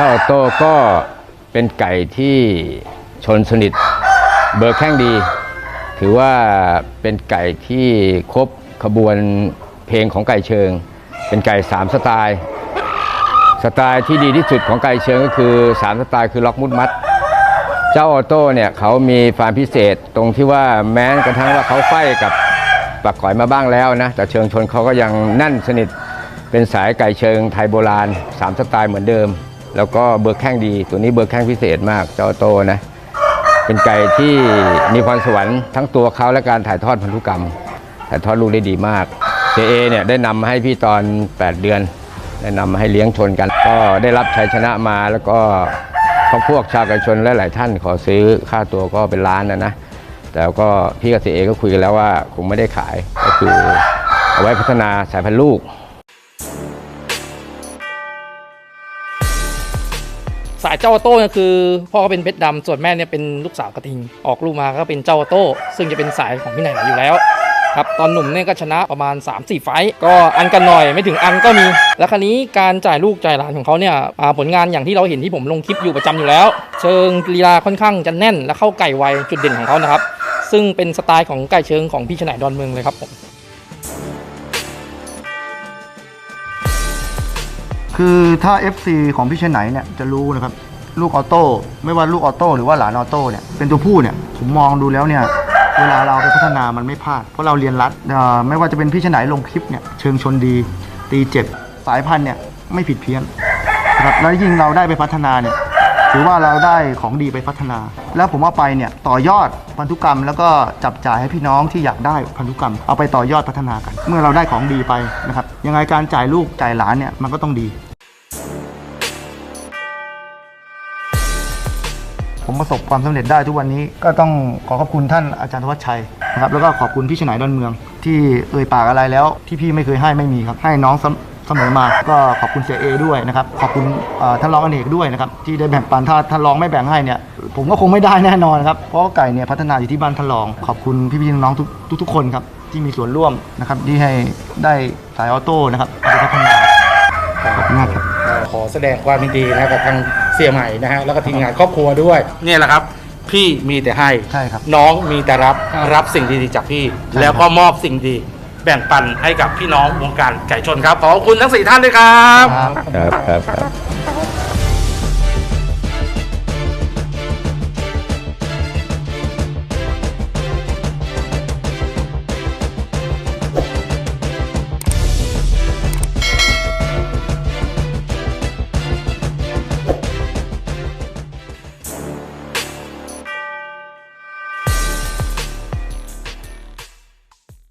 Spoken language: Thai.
เจ้าออโต้ก็เป็นไก่ที่ชนสนิทเบอร์แข้งดี ถือว่าเป็นไก่ที่ครบขบวนเพลงของไก่เชิง เป็นไก่สามสไตล์ สไตล์ที่ดีที่สุดของไก่เชิงก็คือสามสไตล์คือล็อกมุดมัด เจ้าออโต้เนี่ยเขามีความพิเศษตรงที่ว่าแม้กระทั่งว่าเขาไฟกับปักก่อยมาบ้างแล้วนะ แต่เชิงชนเขาก็ยังแน่นสนิทเป็นสายไก่เชิงไทยโบราณสามสไตล์เหมือนเดิม แล้วก็เบอร์แข้งดี ตัวนี้เบอร์แข้งพิเศษมากเจ้าอโตนะ เป็นไก่ที่มีพรสวรรค์ทั้งตัวเขาและการถ่ายทอดพันธุกรรม ถ่ายทอดลูกได้ดีมากเจเอเนี่ยได้นำมาให้พี่ตอน 8 เดือน ได้นำมาให้เลี้ยงชนกัน ก็ได้รับชัยชนะมาแล้วก็พวกพวกชาวไก่ชนและหลายท่านขอซื้อค่าตัวก็เป็นล้านนะนะแต่ก็พี่กับเจเอก็คุยกันแล้วว่าคงไม่ได้ขายก็คือเอาไว้พัฒนาสายพันธุ์ลูก สายเจ้าโต้เนี่ยคือพ่อก็เป็นเพชรดำส่วนแม่เนี่ยเป็นลูกสาวกระทิง ออกลูกมาก็เป็นเจ้าโต้ ซึ่งจะเป็นสายของพี่ไหนอยู่แล้วครับตอนหนุ่มเนี่ยก็ชนะประมาณ 3-4 ไฟต์ก็อันกันหน่อยไม่ถึงอันก็มี แล้วคราวนี้การจ่ายลูกจ่ายหลานของเขาเนี่ยผลงานอย่างที่เราเห็นที่ผมลงคลิปอยู่ประจำอยู่แล้ว เชิงลีลาค่อนข้างจะแน่นและเข้าไก่ไวจุดเด่นของเขานะครับซึ่งเป็นสไตล์ของไก่เชิงของพี่ชนายดอนเมืองเลยครับผม คือถ้า FC ของพี่เชนไหนเนี่ยจะรู้นะครับ ลูกออโต้ไม่ว่าลูกออโต้หรือว่าหลานออโต้เนี่ยเป็นตัวผู้เนี่ยผมมองดูแล้วเนี่ยเวลาเราไปพัฒนามันไม่พลาด เพราะเราเรียนรัดเอ่อไม่ว่าจะเป็นพี่เชนไหนลงคลิปเนี่ยเชิงชนดี ตีเจ็บสายพันธุ์เนี่ยไม่ผิดเพี้ยนนะครับแล้วยิ่งเราได้ไปพัฒนาเนี่ยถือว่าเราได้ของดีไปพัฒนา แล้วผมเอาไปเนี่ยต่อยอดพันธุกรรม แล้วก็จับจ่ายให้พี่น้องที่อยากได้พันธุกรรม เอาไปต่อยอดพัฒนากัน เมื่อเราได้ของดีไปนะครับยังไงการจ่ายลูกจ่ายหลานเนี่ยมันก็ต้องดี ผมประสบความสำเร็จได้ทุกวันนี้ก็ต้องขอขอบคุณท่านอาจารย์ธวัชชัยนะครับแล้วก็ขอบคุณพี่ชนายดอนเมือง ที่เอ่ยปากอะไรแล้วที่พี่ไม่เคยให้ไม่มีครับให้น้องเสมเสมอมาก็ขอบคุณเสียเอด้วยนะครับขอบคุณเอ่อท่านรองอเนกด้วยนะครับที่ได้แบ่งปันถ้าท่านรองไม่แบ่งให้เนี่ยผมก็คงไม่ได้แน่นอนครับเพราะว่าไก่เนี่ยพัฒนาอยู่ที่บ้านท่านรอง ขอบคุณพี่ๆน้องๆทุกทุกๆคนครับที่มีส่วนร่วมนะครับที่ให้ได้สายออโต้นะครับเอาไปพัฒนาขอบคุณมากครับ ขอแสดงความยินดีนะกับทาง เสียใหม่นะฮะแล้วก็ทีมงานครอบครัวด้วยเนี่ยแหละครับ พี่มีแต่ให้ ใช่ครับ น้องมีแต่รับรับสิ่งดีๆจากพี่ ใช่แล้วก็มอบสิ่งดี แบ่งปันให้กับพี่น้องวงการไก่ชนครับขอบคุณทั้งสี่ท่านด้วยครับ ครับครับครับครับ